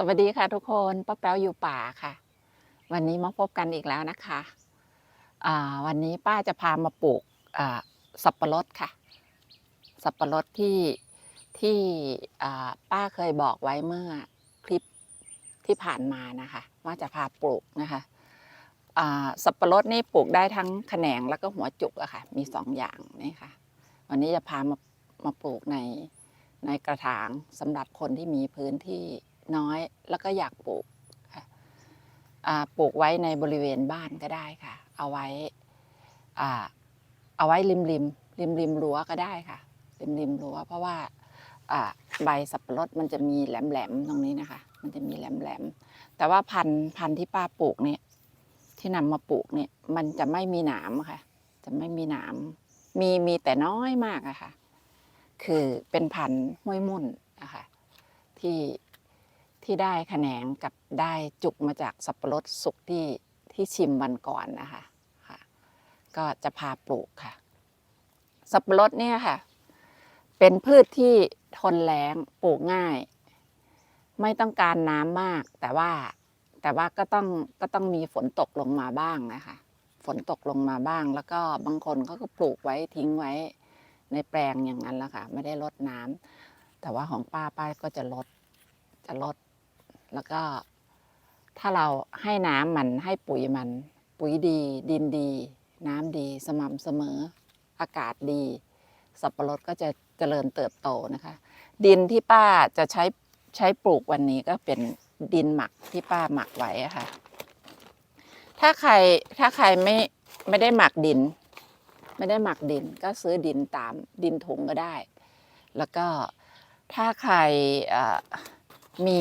สวัสดีค่ะทุกคนป้าแป๊วอยู่ป่าค่ะ วันนี้มาพบกันอีกแล้วนะคะวันนี้ป้าจะพามาปลูกสับปะรดค่ะ สับปะรดที่ที่ป้าเคยบอกไว้เมื่อคลิปที่ผ่านมานะคะ ว่าจะพาปลูกนะคะสับปะรดนี่ปลูกได้ทั้งแขนงแล้วก็หัวจุกอะค่ะ มีสองอย่างนี่ค่ะ วันนี้จะพามามาปลูกในในกระถางสำหรับคนที่มีพื้นที่ น้อย แล้วก็อยากปลูกปลูกไว้ในบริเวณบ้านก็ได้ค่ะ เอาไว้เอาไว้ริมริมริมริมรั้วก็ได้ค่ะ ริมริมรั้วเพราะว่าใบสับปะรดมันจะมีแหลมแหลมตรงนี้นะคะ มันจะมีแหลมแหลมแต่ว่าพันธุ์พันธุ์ที่ป้าปลูกเนี่ยที่นำมาปลูกเนี่ยมันจะไม่มีหนามค่ะ จะไม่มีหนามมีมีแต่น้อยมากอะค่ะ คือเป็นพันธุ์ห้วยมุ่นนะคะที่ ที่ได้แขนงกับได้จุกมาจากสับปะรดสุกที่ที่ชิมวันก่อนนะคะค่ะก็จะพาปลูกค่ะ สับปะรดเนี่ยค่ะ เป็นพืชที่ทนแล้งปลูกง่าย ไม่ต้องการน้ำมาก แต่ว่าแต่ว่าก็ต้องก็ต้องมีฝนตกลงมาบ้างนะคะ ฝนตกลงมาบ้าง แล้วก็บางคนเขาก็ปลูกไว้ทิ้งไว้ในแปลงอย่างนั้นแหละค่ะ ไม่ได้รดน้ำแต่ว่าของป้าป้าก็จะลดจะลด แล้วก็ถ้าเราให้น้ำมันให้ปุ๋ยมัน ปุ๋ยดี ดินดี น้ำดีสม่ำเสมอ อากาศดี สับปะรดก็จะเจริญเติบโตนะคะ ดินที่ป้าจะใช้ใช้ปลูกวันนี้ก็เป็นดินหมักที่ป้าหมักไว้ะค่ะ ถ้าใครถ้าใครไม่ไม่ได้หมักดิน ไม่ได้หมักดินก็ซื้อดินตามดินถุงก็ได้ แล้วก็ถ้าใครมี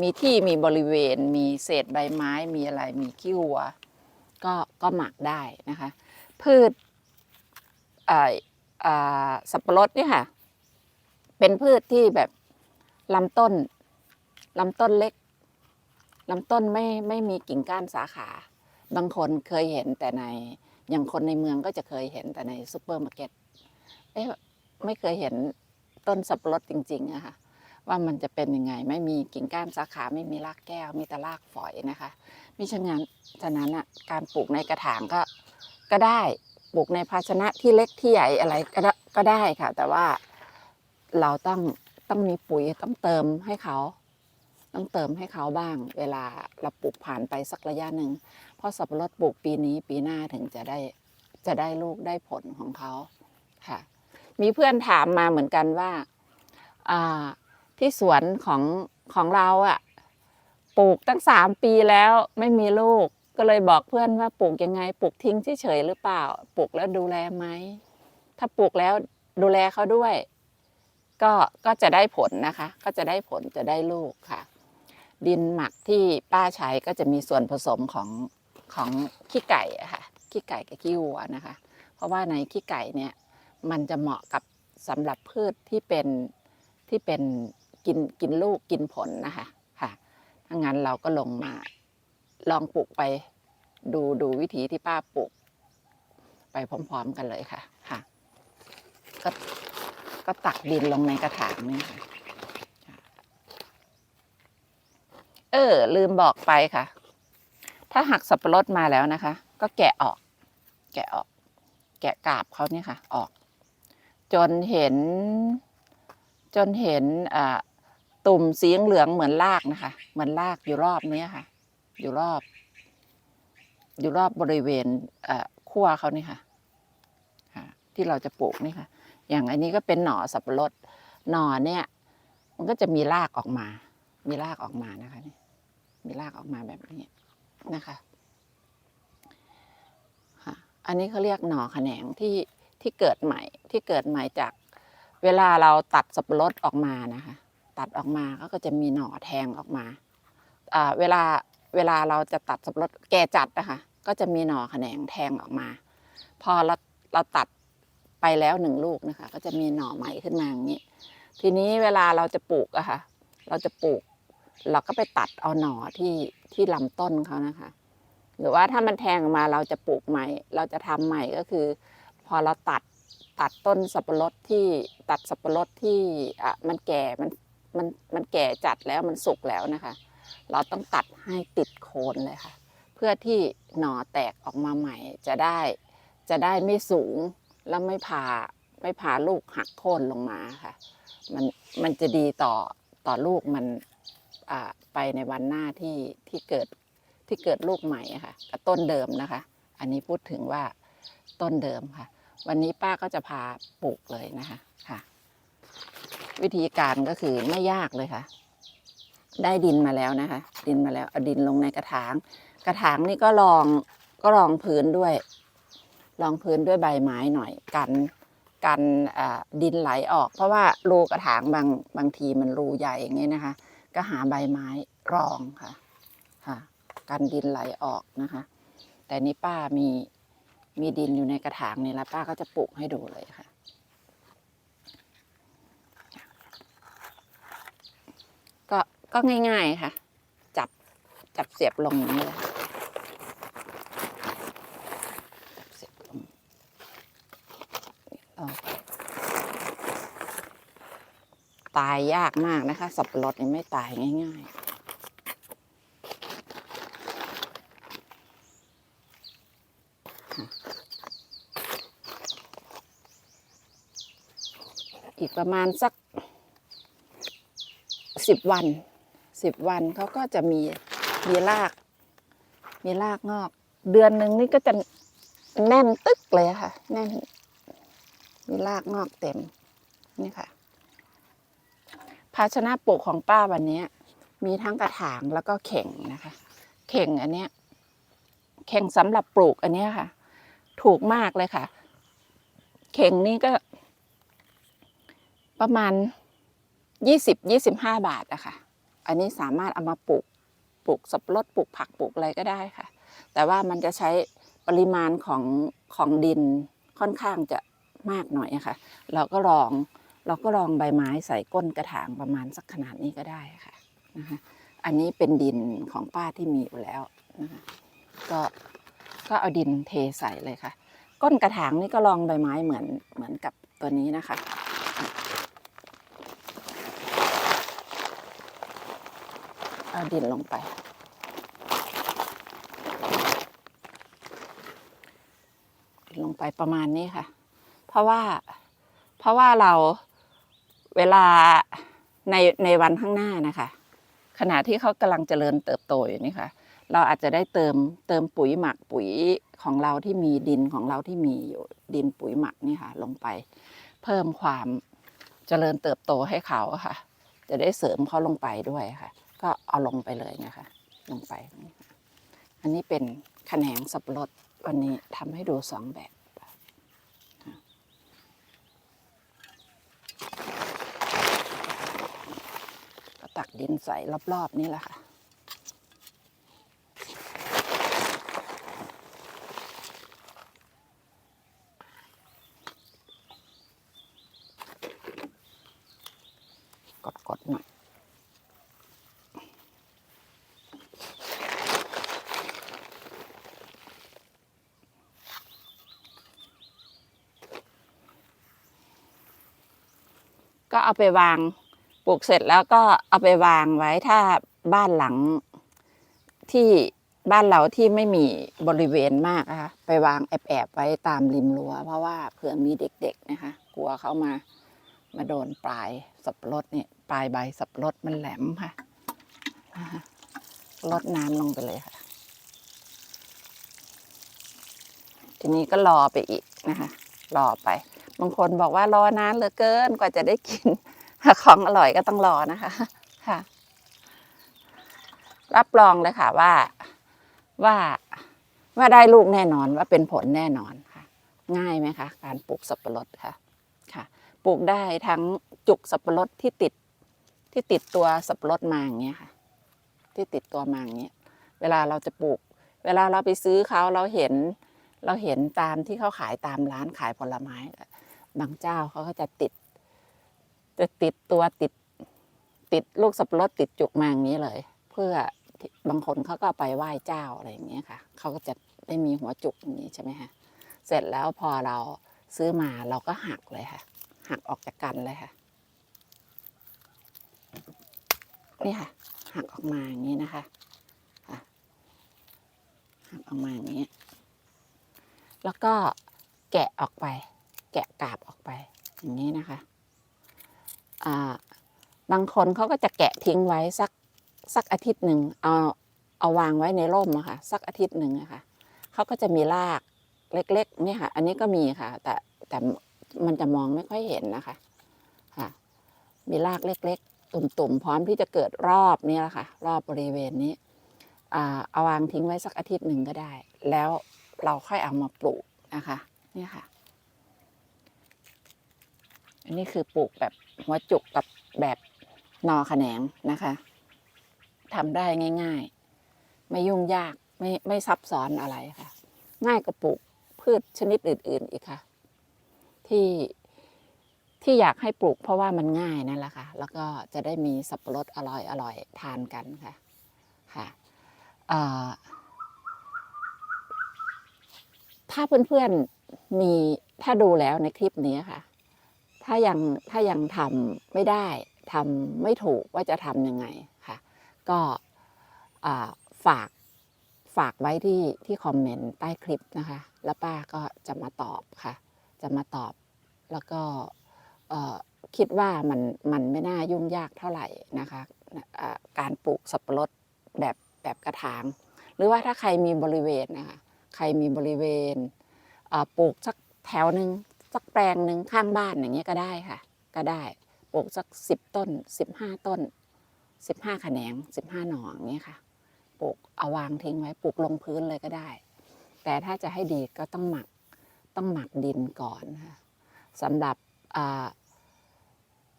มีที่มีบริเวณ มีเศษใบไม้ มีอะไรมีขี้วัว ก็ก็หมักได้นะคะ พืชสับปะรดเนี่ยค่ะ เป็นพืชที่แบบลำต้นลำต้นเล็กลำต้นไม่ไม่มีกิ่งก้านสาขา บางคนเคยเห็นแต่ในอย่างคนในเมืองก็จะเคยเห็นแต่ในซูเปอร์มาร์เก็ตเอ๊ะไม่เคยเห็นต้นสับปะรดจริงๆอะค่ะ ว่ามันจะเป็นยังไง ไม่มีกิ่งก้านสาขาไม่มีรากแก้ว มีแต่รากฝอยนะคะมิฉะนั้นฉะนั้นอะการปลูกในกระถางก็ก็ได้ปลูกในภาชนะที่เล็กที่ใหญ่อะไรก็ได้ก็ได้ค่ะ แต่ว่าเราต้องต้องมีปุ๋ยต้องเติมให้เขา ต้องเติมให้เขาบ้าง เวลาเราปลูกผ่านไปสักระยะหนึ่งเพราะสับปะรดปลูกปีนี้ปีหน้าถึงจะได้จะได้ลูกได้ผลของเขาค่ะ มีเพื่อนถามมาเหมือนกันว่าอ่า ที่สวนของของเราอะปลูกตั้งสามปีแล้วไม่มีลูกก็เลยบอกเพื่อนว่าปลูกยังไงปลูกทิ้งเฉยๆหรือเปล่า ปลูกแล้วดูแลไหมถ้าปลูกแล้วดูแลเขาด้วย ก็ก็จะได้ผลนะคะ ก็จะได้ผลจะได้ลูกค่ะ ดินหมักที่ป้าใช้ก็จะมีส่วนผสมของของขี้ไก่อะค่ะขี้ไก่กับขี้วัวนะคะ เพราะว่าในขี้ไก่เนี่ยมันจะเหมาะกับสำหรับพืชที่เป็นที่เป็น กินกินลูกกินผลนะคะค่ะถ้างั้นเราก็ลงมาลองปลูกไปดูดูวิธีที่ป้าปลูก ไปพร้อม ๆ กันเลยค่ะค่ะ ก็ก็ตักดินลงในกระถางนี่ค่ะเออ ลืมบอกไปค่ะ ถ้าหักสับปะรดมาแล้วนะคะ ก็แกะออก แกะออก แกะกาบเขาเนี่ยค่ะ ออก จนเห็น จนเห็นอ่า ตุ่มสีเหลืองเหมือนรากนะคะ เหมือนรากอยู่รอบเนี้ยค่ะ อยู่รอบ อยู่รอบบริเวณเอ่อขั้วเขานี่ค่ะค่ะ ที่เราจะปลูกนี่ค่ะ อย่างอันนี้ก็เป็นหน่อสับปะรดหน่อเนี่ย มันก็จะมีรากออกมา มีรากออกมานะคะนี่มีรากออกมาแบบนี้นะคะค่ะอันนี้เขาเรียกหน่อแขนงที่ที่เกิดใหม่ที่เกิดใหม่จากเวลาเราตัดสับปะรดออกมานะคะ ตัดออกมาเขาก็จะมีหน่อแทงออกมาเวลาเวลาเราจะตัดสับปะรดแก่จัดนะคะก็จะมีหน่อแขนงแทงออกมา พอเราเราตัดไปแล้วหนึ่งลูกนะคะ ก็จะมีหน่อใหม่ขึ้นมาอย่างนี้ ทีนี้เวลาเราจะปลูกอะค่ะ เราจะปลูก เราก็ไปตัดเอาหน่อที่ที่ลำต้นเขานะคะ หรือว่าถ้ามันแทงออกมาเราจะปลูกใหม่ เราจะทำใหม่ก็คือ พอเราตัดตัดต้นสับปะรดที่ตัดสับปะรดที่อะมันแก่มัน มันมันแก่จัดแล้วมันสุกแล้วนะคะ เราต้องตัดให้ติดโคนเลยค่ะ เพื่อที่หน่อแตกออกมาใหม่จะได้ จะได้ไม่สูงแล้วไม่ผ่าไม่ผ่าลูกหักโค่นลงมาค่ะ มันมันจะดีต่อต่อลูกมันอ่าไปในวันหน้าที่ที่เกิดที่เกิดลูกใหม่ค่ะกับต้นเดิมนะคะ อันนี้พูดถึงว่าต้นเดิมค่ะ วันนี้ป้าก็จะพาปลูกเลยนะคะค่ะ วิธีการก็คือไม่ยากเลยค่ะ ได้ดินมาแล้วนะคะ ดินมาแล้วเอาดินลงในกระถาง กระถางนี่ก็ลองก็ลองพื้นด้วยลองพื้นด้วยใบไม้หน่อยกันกันดินไหลออก เพราะว่ารูกระถางบางบางทีมันรูใหญ่อย่างนี้นะคะ ก็หาใบไม้รองค่ะค่ะ กันดินไหลออกนะคะ แต่นี่ป้ามีมีดินอยู่ในกระถางนี่แล้วป้าก็จะปลูกให้ดูเลยค่ะ ก็ง่าย ๆค่ะ จับจับเสียบลงอย่างนี้เลยตายยากมากนะคะ สับปะรดนี่ไม่ตายง่ายๆอีกประมาณสักสิบวัน สิบวันเขาก็จะมีมีราก มีรากงอก เดือนหนึ่งนี่ก็จะแน่นตึกเลยค่ะ แน่น มีรากงอกเต็ม นี่ค่ะ ภาชนะปลูกของป้าวันนี้มีทั้งกระถางแล้วก็เข่งนะคะ เข่งอันเนี้ยเข่งสำหรับปลูกอันเนี้ยค่ะ ถูกมากเลยค่ะ เข่งนี่ก็ ประมาณยี่สิบยี่สิบห้าบาทอะค่ะ อันนี้สามารถเอามาปลูกปลูกสับปะรดปลูกผักปลูกอะไรก็ได้ค่ะ แต่ว่ามันจะใช้ปริมาณของของดินค่อนข้างจะมากหน่อยค่ะ เราก็ลองเราก็ลองใบไม้ใส่ก้นกระถางประมาณสักขนาดนี้ก็ได้ค่ะนะคะอันนี้เป็นดินของป้าที่มีอยู่แล้วนะคะก็ก็เอาดินเทใส่เลยค่ะ ก้นกระถางนี่ก็ลองใบไม้เหมือนเหมือนกับตัวนี้นะคะ เอาดินลงไป ดินลงไปประมาณนี้ค่ะ เพราะว่า เพราะว่าเราเวลาในในวันข้างหน้านะคะ ขณะที่เขากำลังเจริญเติบโตอยู่นี่ค่ะ เราอาจจะได้เติมเติมปุ๋ยหมักปุ๋ยของเราที่มีดินของเราที่มีอยู่ดินปุ๋ยหมักนี่ค่ะ ลงไป เพิ่มความเจริญเติบโตให้เขาค่ะ จะได้เสริมเขาลงไปด้วยค่ะ ก็เอาลงไปเลยนะคะ ลงไป อันนี้เป็นแขนงสับปะรดวันนี้ทำให้ดูสองแบบก็ตักดินใส่รอบๆนี่แหละค่ะ ก็เอาไปวางปลูกเสร็จแล้วก็เอาไปวางไว้ถ้าบ้านหลังที่บ้านเราที่ไม่มีบริเวณมากนะคะไปวางแอบๆไว้ตามริมรั้วเพราะว่าเผื่อมีเด็กๆนะคะ กลัวเขามามาโดนปลายสับรดเนี่ยปลายใบสับรดมันแหลมค่ะนะคะลดน้ำลงไปเลยค่ะ ทีนี้ก็รอไปอีกนะคะ รอไป บางคนบอกว่ารอนานเหลือเกินกว่าจะได้กินของอร่อยก็ต้องรอนะคะค่ะ รับรองเลยค่ะว่าว่าว่าได้ลูกแน่นอนว่าเป็นผลแน่นอนค่ะ ง่ายไหมคะ การปลูกสับปะรดค่ะค่ะ ปลูกได้ทั้งจุกสับปะรดที่ติดที่ติดตัวสับปะรดมาอย่างเงี้ยค่ะ ที่ติดตัวมาอย่างเงี้ยเวลาเราจะปลูก เวลาเราไปซื้อเขาเราเห็น เราเห็นตามที่เขาขายตามร้านขายผลไม้ บางเจ้าเขาก็จะติด จะติดตัวติด ติดลูกสับปะรดติดจุกมาอย่างนี้เลย เพื่อบางคนเขาก็ไปไหว้เจ้าอะไรอย่างเงี้ยค่ะเขาก็จะได้มีหัวจุกอย่างนี้ใช่ไหมคะเสร็จแล้วพอเราซื้อมาเราก็หักเลยค่ะ หักออกจากกันเลยค่ะ นี่ค่ะ หักออกมาอย่างนี้นะคะหักออกมาอย่างนี้ แล้วก็แกะออกไป แกะกาบออกไป อย่างนี้นะคะบางคนเขาก็จะแกะทิ้งไว้สักสักอาทิตย์หนึ่งเอาเอาวางไว้ในร่มอะค่ะสักอาทิตย์หนึ่งอะค่ะเขาก็จะมีรากเล็กๆเนี่ยค่ะ อันนี้ก็มีค่ะ แต่แต่มันจะมองไม่ค่อยเห็นนะคะค่ะ มีรากเล็ก ๆ ตุ่มๆพร้อมที่จะเกิดรอบนี้แหละค่ะ รอบบริเวณนี้เอาวางทิ้งไว้สักอาทิตย์หนึ่งก็ได้ แล้วเราค่อยเอามาปลูกนะคะ เนี่ยค่ะ อันนี้คือปลูกแบบหัวจุกกับแบบนอแขนงนะคะทำได้ง่าย ๆ ไม่ยุ่งยากไม่ไม่ซับซ้อนอะไรค่ะ ง่ายกว่าปลูกพืชชนิดอื่น ๆ อีกค่ะ ที่ที่อยากให้ปลูกเพราะว่ามันง่ายนั่นแหละค่ะ แล้วก็จะได้มีสับปะรดอร่อยอร่อยทานกันค่ะค่ะถ้าเพื่อนๆมีถ้าดูแล้วในคลิปนี้ค่ะ ถ้ายังถ้ายังทำไม่ได้ทำไม่ถูกว่าจะทำยังไงค่ะ ก็ฝากฝากไว้ที่ที่คอมเมนต์ใต้คลิปนะคะ แล้วป้าก็จะมาตอบค่ะ จะมาตอบแล้วก็คิดว่ามันมันไม่น่ายุ่งยากเท่าไหร่นะคะอ่าการปลูกสับปะรดแบบแบบกระถาง หรือว่าถ้าใครมีบริเวณนะคะใครมีบริเวณปลูกสักแถวหนึ่ง สักแปลงหนึ่งข้างบ้านอย่างเงี้ยก็ได้ค่ะ ก็ได้ปลูกสักสิบต้นสิบห้าต้นสิบห้าแขนงสิบห้าหน่ออย่างเงี้ยค่ะปลูกเอาวางทิ้งไว้ปลูกลงพื้นเลยก็ได้ แต่ถ้าจะให้ดีก็ต้องหมักต้องหมักดินก่อนค่ะสำหรับอ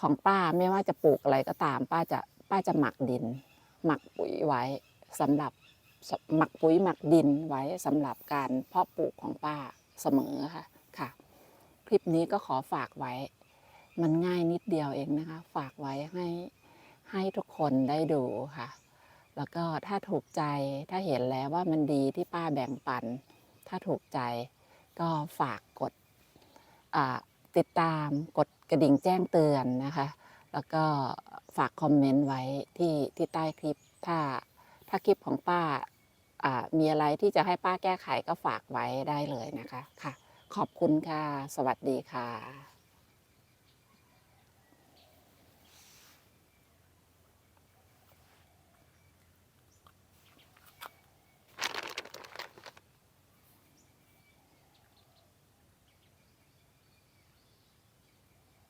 ของป้าไม่ว่าจะปลูกอะไรก็ตาม ป้าจะป้าจะหมักดิน หมักปุ๋ยไว้สำหรับหมักปุ๋ยหมักดินไว้สำหรับการเพาะปลูกของป้าเสมอค่ะค่ะ คลิปนี้ก็ขอฝากไว้ มันง่ายนิดเดียวเองนะคะ ฝากไว้ให้ให้ทุกคนได้ดูค่ะ แล้วก็ถ้าถูกใจถ้าเห็นแล้วว่ามันดีที่ป้าแบ่งปัน ถ้าถูกใจก็ฝากกดติดตามกดกระดิ่งแจ้งเตือนนะคะ แล้วก็ฝากคอมเมนต์ไว้ที่ที่ใต้คลิป ถ้าถ้าคลิปของป้ามีอะไรที่จะให้ป้าแก้ไขก็ฝากไว้ได้เลยนะคะค่ะ ขอบคุณค่ะ สวัสดีค่ะ